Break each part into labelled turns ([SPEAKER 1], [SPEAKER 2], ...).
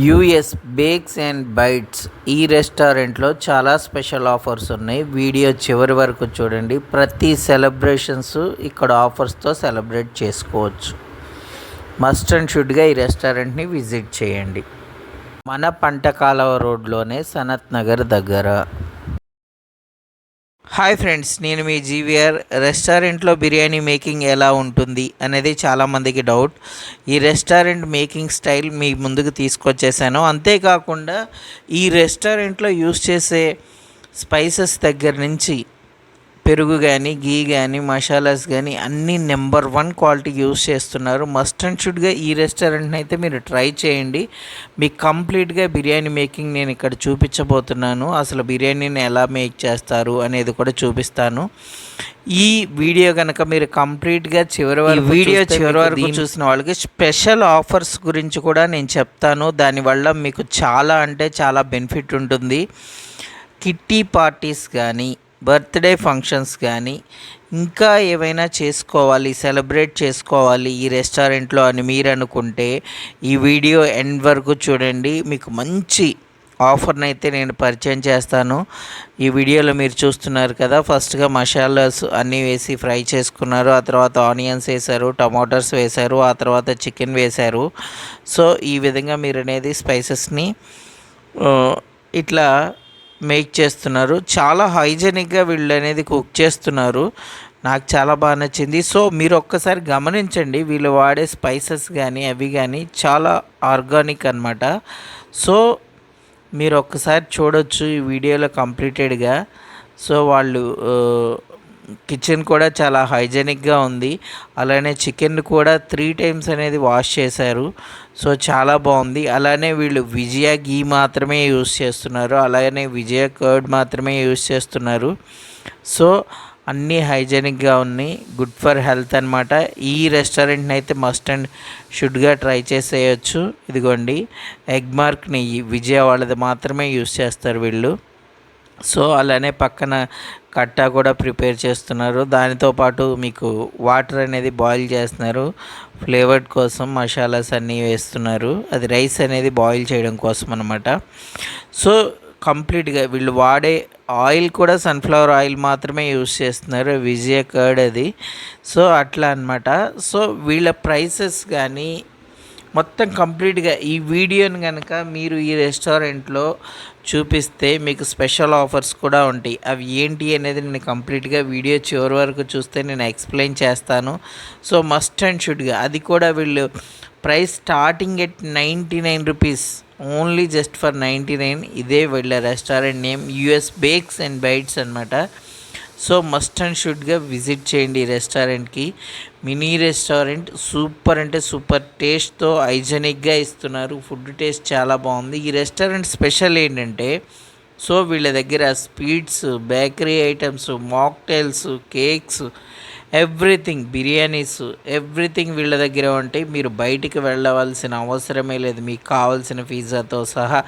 [SPEAKER 1] US bakes and bytes ఈ రెస్టారెంట్లో చాలా స్పెషల్ ఆఫర్స్ ఉన్నాయి. వీడియో చివరి వరకు చూడండి. ప్రతి సెలబ్రేషన్స్ ఇక్కడ ఆఫర్స్తో సెలబ్రేట్ చేసుకోవచ్చు. మస్ట్ అండ్ షుడ్గా ఈ రెస్టారెంట్ని విజిట్ చేయండి. మన పంటకాలవ రోడ్లోనే సనత్ నగర్ దగ్గర హాయ్ ఫ్రెండ్స్ నేను మీ జీవియర్. రెస్టారెంట్లో బిర్యానీ మేకింగ్ ఎలా ఉంటుంది అనేది చాలామందికి డౌట్. ఈ రెస్టారెంట్ మేకింగ్ స్టైల్ మీ ముందుకు తీసుకొచ్చేసాను. అంతేకాకుండా ఈ రెస్టారెంట్లో యూస్ చేసే స్పైసెస్ దగ్గర నుంచి పెరుగు కానీ గీ కానీ మసాలాస్ కానీ అన్నీ నెంబర్ వన్ క్వాలిటీ యూస్ చేస్తున్నారు. మస్ట్ అండ్ షుడ్గా ఈ రెస్టారెంట్ని అయితే మీరు ట్రై చేయండి. మీకు కంప్లీట్గా బిర్యానీ మేకింగ్ నేను ఇక్కడ చూపించబోతున్నాను. అసలు బిర్యానీని ఎలా మేక్ చేస్తారు అనేది కూడా చూపిస్తాను. ఈ వీడియో కనుక మీరు కంప్లీట్గా చివరి వరకు వీడియో చివరి వరకు చూసిన వాళ్ళకి స్పెషల్ ఆఫర్స్ గురించి కూడా నేను చెప్తాను. దానివల్ల మీకు చాలా అంటే చాలా బెనిఫిట్ ఉంటుంది. కిట్టి పార్టీస్ కానీ బర్త్డే ఫంక్షన్స్ కానీ ఇంకా ఏవైనా చేసుకోవాలి సెలబ్రేట్ చేసుకోవాలి ఈ రెస్టారెంట్లో అని మీరు అనుకుంటే ఈ వీడియో ఎండ్ వరకు చూడండి. మీకు మంచి ఆఫర్ని అయితే నేను పరిచయం చేస్తాను. ఈ వీడియోలో మీరు చూస్తున్నారు కదా ఫస్ట్గా మసాలాస్ అన్నీ వేసి ఫ్రై చేసుకున్నారు. ఆ తర్వాత ఆనియన్స్ వేశారు టమాటోస్ వేశారు ఆ తర్వాత చికెన్ వేశారు. సో ఈ విధంగా మీరు అనేది స్పైసెస్ని ఇట్లా మేక్ చేస్తున్నారు. చాలా హైజెనిక్గా వీళ్ళు అనేది కుక్ చేస్తున్నారు. నాకు చాలా బాగా నచ్చింది. సో మీరు ఒక్కసారి గమనించండి. వీళ్ళు వాడే స్పైసెస్ కానీ అవి కానీ చాలా ఆర్గానిక్ అనమాట సో మీరు ఒక్కసారి చూడొచ్చు ఈ వీడియోలో కంప్లీటెడ్గా. సో వాళ్ళు కిచెన్ కూడా చాలా హైజెనిక్గా ఉంది. అలానే చికెన్ కూడా త్రీ టైమ్స్ అనేది వాష్ చేశారు. సో చాలా బాగుంది. అలానే వీళ్ళు విజయ గీ మాత్రమే యూస్ చేస్తున్నారు. అలాగనే విజయ కర్డ్ మాత్రమే యూస్ చేస్తున్నారు. సో అన్నీ హైజెనిక్గా ఉన్నాయి. గుడ్ ఫర్ హెల్త్ అనమాట ఈ రెస్టారెంట్ని అయితే మస్ట్ అండ్ షుడ్గా ట్రై చేసేయచ్చు. ఇదిగోండి ఎగ్ మార్క్ నెయ్యి మాత్రమే యూస్ చేస్తారు వీళ్ళు. సో అలానే పక్కన కట్ట కూడా ప్రిపేర్ చేస్తున్నారు. దానితో పాటు మీకు వాటర్ అనేది బాయిల్ చేస్తున్నారు. ఫ్లేవర్డ్ కోసం మసాలాస్ అన్నీ వేస్తున్నారు. అది రైస్ అనేది బాయిల్ చేయడం కోసం అనమాట సో కంప్లీట్గా వీళ్ళు వాడే ఆయిల్ కూడా సన్ఫ్లవర్ ఆయిల్ మాత్రమే యూజ్ చేస్తున్నారు. విజయ కర్డ్ అది. సో అట్లా అనమాట సో వీళ్ళ ప్రైసెస్ కానీ మొత్తం కంప్లీట్గా ఈ వీడియోని కనుక మీరు ఈ రెస్టారెంట్లో చూపిస్తే మీకు స్పెషల్ ఆఫర్స్ కూడా ఉంటాయి. అవి ఏంటి అనేది నేను కంప్లీట్గా వీడియో చివరి వరకు చూస్తే నేను ఎక్స్ప్లెయిన్ చేస్తాను. సో మస్ట్ అండ్ షుడ్గా. అది కూడా వీళ్ళు price starting at ninety nine rupees. Only just for ninety nine. ఇదే వీళ్ళ restaurant name. US bakes and bites అనమాట సో మస్ట్ అండ్ షుడ్గా విజిట్ చేయండి ఈ రెస్టారెంట్కి. మినీ రెస్టారెంట్ సూపర్ అంటే సూపర్ టేస్ట్తో హైజెనిక్గా ఇస్తున్నారు. ఫుడ్ టేస్ట్ చాలా బాగుంది. ఈ రెస్టారెంట్ స్పెషల్ ఏంటంటే సో వీళ్ళ దగ్గర sweets bakery items mocktails cakes everything biryanis everything వీళ్ళ దగ్గర ఉంటాయి మీరు బయటికి వెళ్ళవలసిన అవసరమే లేదు. మీకు కావాల్సిన పిజ్జాతో సహా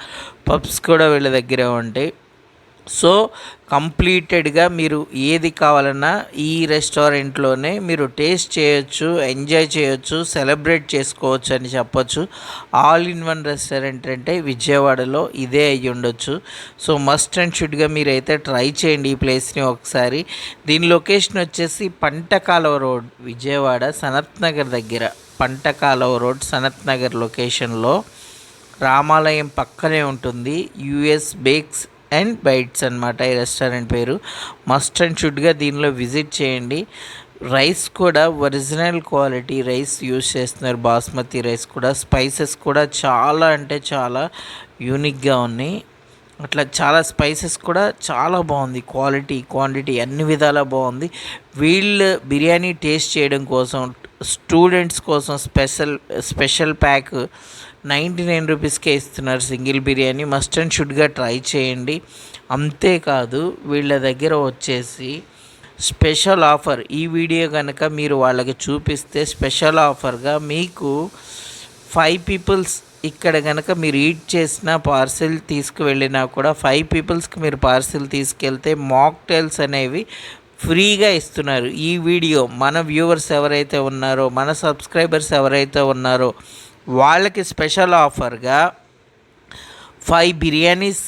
[SPEAKER 1] పప్స్ కూడా వీళ్ళ దగ్గర ఉంటాయి సో కంప్లీటెడ్గా మీరు ఏది కావాలన్నా ఈ రెస్టారెంట్లోనే మీరు టేస్ట్ చేయొచ్చు ఎంజాయ్ చేయొచ్చు సెలబ్రేట్ చేసుకోవచ్చు అని చెప్పొచ్చు. ఆల్ ఇన్ వన్ రెస్టారెంట్ అంటే విజయవాడలో ఇదే అయ్యి ఉండొచ్చు. సో మస్ట్ అండ్ షుడ్గా మీరైతే ట్రై చేయండి ఈ ప్లేస్ని ఒకసారి. దీని లొకేషన్ వచ్చేసి పంటకాలవ రోడ్ విజయవాడ సనత్ నగర్ దగ్గర. పంటకాలవ రోడ్ సనత్ నగర్ లొకేషన్లో రామాలయం పక్కనే ఉంటుంది. యుఎస్ బేక్స్ అండ్ బైట్స్ అనమాట ఈ రెస్టారెంట్ పేరు. మస్ట్ అండ్ షుడ్గా దీనిలో విజిట్ చేయండి. రైస్ కూడా ఒరిజినల్ క్వాలిటీ రైస్ యూస్ చేస్తున్నారు. బాస్మతి రైస్ కూడా స్పైసెస్ కూడా చాలా అంటే చాలా యూనిక్గా ఉన్నాయి. అట్లా చాలా స్పైసెస్ కూడా చాలా బాగుంది. క్వాలిటీ క్వాంటిటీ అన్ని విధాలా బాగుంది. వీళ్ళు బిర్యానీ టేస్ట్ చేయడం కోసం స్టూడెంట్స్ కోసం special special pack ninety nine రూపీస్కే ఇస్తున్నారు సింగిల్ బిర్యానీ. మస్ట్ అండ్ షుడ్గా ట్రై చేయండి. అంతేకాదు వీళ్ళ దగ్గర వచ్చేసి స్పెషల్ ఆఫర్. ఈ వీడియో కనుక మీరు వాళ్ళకి చూపిస్తే స్పెషల్ ఆఫర్గా మీకు ఫైవ్ పీపుల్స్ ఇక్కడ కనుక మీరు ఈట్ చేసిన పార్సిల్ తీసుకువెళ్ళినా కూడా ఫైవ్ పీపుల్స్కి మీరు పార్సిల్ తీసుకెళ్తే మాక్టైల్స్ అనేవి ఫ్రీగా ఇస్తున్నారు. ఈ వీడియో మన వ్యూవర్స్ ఎవరైతే ఉన్నారో మన సబ్స్క్రైబర్స్ ఎవరైతే ఉన్నారో వాళ్ళకి స్పెషల్ ఆఫర్గా ఫైవ్ బిర్యానీస్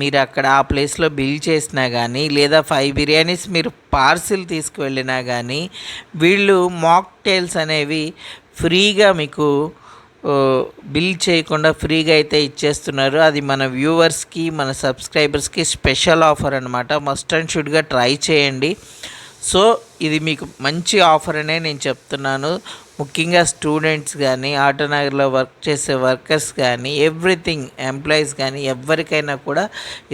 [SPEAKER 1] మీరు అక్కడ ఆ ప్లేస్లో బిల్ చేసినా కానీ లేదా ఫైవ్ బిర్యానీస్ మీరు పార్సిల్ తీసుకువెళ్ళినా కానీ వీళ్ళు మాక్టైల్స్ అనేవి ఫ్రీగా మీకు బిల్ చేయకుండా ఫ్రీగా అయితే ఇచ్చేస్తున్నారు. అది మన వ్యూవర్స్కి మన సబ్స్క్రైబర్స్కి స్పెషల్ ఆఫర్ అనమాట మస్ట్ అండ్ షుడ్గా ట్రై చేయండి. సో ఇది మీకు మంచి ఆఫర్ అనే నేను చెప్తున్నాను. ముఖ్యంగా స్టూడెంట్స్ కానీ ఆటోనగర్లో వర్క్ చేసే వర్కర్స్ కానీ ఎవ్రీథింగ్ ఎంప్లాయీస్ కానీ ఎవరికైనా కూడా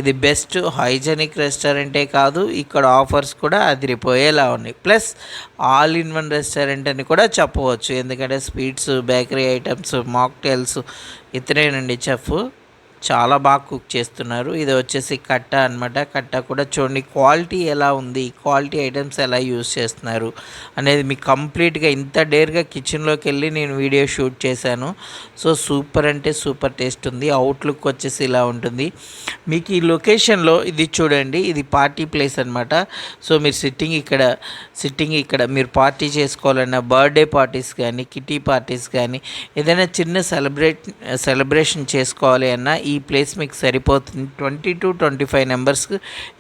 [SPEAKER 1] ఇది బెస్ట్ హైజెనిక్ రెస్టారెంటే కాదు ఇక్కడ ఆఫర్స్ కూడా అదిరిపోయేలా ఉన్నాయి. Plus all in one restaurant అని కూడా చెప్పవచ్చు. ఎందుకంటే స్వీట్స్ బేకరీ ఐటమ్స్ మాక్టైల్స్ ఇతనేనండి చెఫ్. చాలా బాగా కుక్ చేస్తున్నారు. ఇది వచ్చేసి కట్ట అన్నమాట. కట్ట కూడా చూడండి క్వాలిటీ ఎలా ఉంది? క్వాలిటీ ఐటమ్స్ ఎలా యూస్ చేస్తున్నారు? అనేది మీకు కంప్లీట్గా ఇంత డేర్గా కిచెన్లోకి వెళ్ళి నేను వీడియో షూట్ చేశాను. సో సూపర్ అంటే సూపర్ టేస్ట్ ఉంది. అవుట్లుక్ వచ్చేసి ఇలా ఉంటుంది. మీకు ఈ లొకేషన్లో ఇది చూడండి ఇది పార్టీ ప్లేస్ అనమాట సో మీరు సిట్టింగ్ ఇక్కడ సిట్టింగ్ ఇక్కడ మీరు పార్టీ చేసుకోవాలన్నా బర్త్డే పార్టీస్ కానీ కిటీ పార్టీస్ కానీ ఏదైనా చిన్న సెలబ్రేట్ సెలబ్రేషన్ చేసుకోవాలి అన్నా ఈ ప్లేస్ మీకు సరిపోతుంది. Twenty to twenty five numbers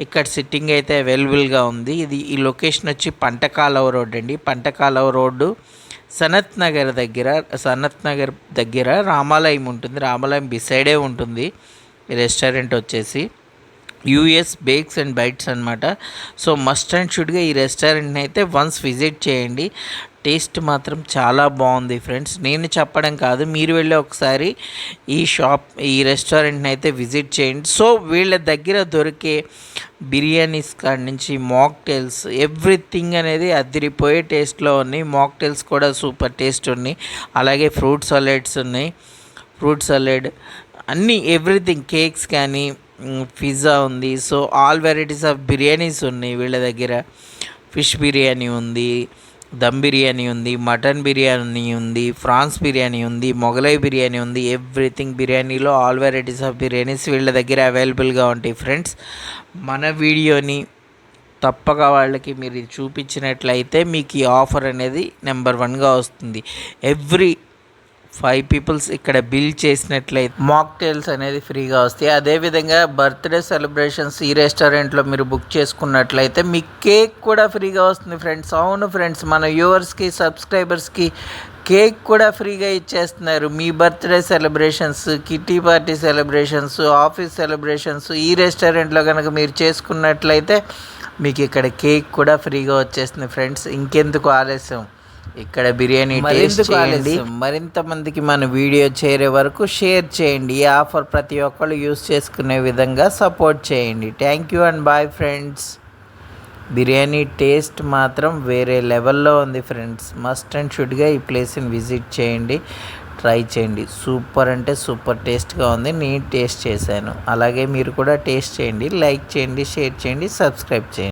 [SPEAKER 1] ఇక్కడ సిట్టింగ్ అయితే అవైలబుల్గా ఉంది. ఇది ఈ లొకేషన్ వచ్చి పంటకాలవ రోడ్ అండి. పంటకాలవ రోడ్డు సనత్ నగర్ దగ్గర సనత్ నగర్ దగ్గర రామాలయం ఉంటుంది. రామాలయం బిసైడే ఉంటుంది. రెస్టారెంట్ వచ్చేసి యూఎస్ బేక్స్ అండ్ బైట్స్ అనమాట సో మస్ట్ అండ్ షుడ్గా ఈ రెస్టారెంట్ని అయితే వన్స్ విజిట్ చేయండి. టేస్ట్ మాత్రం చాలా బాగుంది ఫ్రెండ్స్. నేను చెప్పడం కాదు మీరు వెళ్ళి ఒకసారి ఈ షాప్ ఈ రెస్టారెంట్ని అయితే విజిట్ చేయండి. సో వీళ్ళ దగ్గర దొరికే బిర్యానీస్ కాడి నుంచి మాక్టైల్స్ ఎవ్రీథింగ్ అనేది అదిరిపోయే టేస్ట్లో ఉన్నాయి. మాక్టైల్స్ కూడా సూపర్ టేస్ట్ ఉన్నాయి. అలాగే ఫ్రూట్ సలాడ్స్ ఉన్నాయి. ఫ్రూట్ సలాడ్ అన్నీ ఎవ్రీథింగ్. కేక్స్ కానీ పిజ్జా ఉంది. So all varieties of biryanis ఉన్నాయి వీళ్ళ దగ్గర. ఫిష్ బిర్యానీ ఉంది. దమ్ బిర్యానీ ఉంది మటన్ బిర్యానీ ఉంది ఫ్రాన్స్ బిర్యానీ ఉంది మొగలై బిర్యానీ ఉంది ఎవ్రీథింగ్ బిర్యానీలో ఆల్ వెరైటీస్ ఆఫ్ బిర్యానీస్ వీళ్ళ దగ్గర అవైలబుల్గా ఉంటాయి ఫ్రెండ్స్. మన వీడియోని తప్పక వాళ్ళకి మీరు చూపించినట్లయితే మీకు ఈ ఆఫర్ అనేది నెంబర్ వన్గా వస్తుంది. ఎవ్రీ ఫైవ్ పీపుల్స్ ఇక్కడ బిల్ చేసినట్లయితే మాక్టైల్స్ అనేది ఫ్రీగా వస్తాయి. అదేవిధంగా బర్త్డే సెలబ్రేషన్స్ ఈ రెస్టారెంట్లో మీరు బుక్ చేసుకున్నట్లయితే మీ కేక్ కూడా ఫ్రీగా వస్తుంది ఫ్రెండ్స్ అవును ఫ్రెండ్స్ మన వ్యూవర్స్కి సబ్స్క్రైబర్స్కి కేక్ కూడా ఫ్రీగా ఇచ్చేస్తున్నారు. మీ birthday celebrations kitty party celebrations office celebrations ఈ రెస్టారెంట్లో కనుక మీరు చేసుకున్నట్లయితే మీకు ఇక్కడ కేక్ కూడా ఫ్రీగా వచ్చేస్తుంది ఫ్రెండ్స్ ఇంకెందుకు ఆలస్యం? ఇక్కడ బిర్యానీ టేస్ట్ చేయండి. మరింత మందికి మన వీడియో చేరే వరకు షేర్ చేయండి. ఈ ఆఫర్ ప్రతి ఒక్కళ్ళు యూస్ చేసుకునే విధంగా సపోర్ట్ చేయండి. Thank you and bye friends biryani taste మాత్రం వేరే లెవెల్లో ఉంది ఫ్రెండ్స్ మస్ట్ అండ్ షుడ్గా ఈ ప్లేస్ని విజిట్ చేయండి ట్రై చేయండి. సూపర్ అంటే సూపర్ టేస్ట్గా ఉంది నేను టేస్ట్ చేశాను. అలాగే మీరు కూడా టేస్ట్ చేయండి లైక్ చేయండి షేర్ చేయండి సబ్స్క్రైబ్ చేయండి.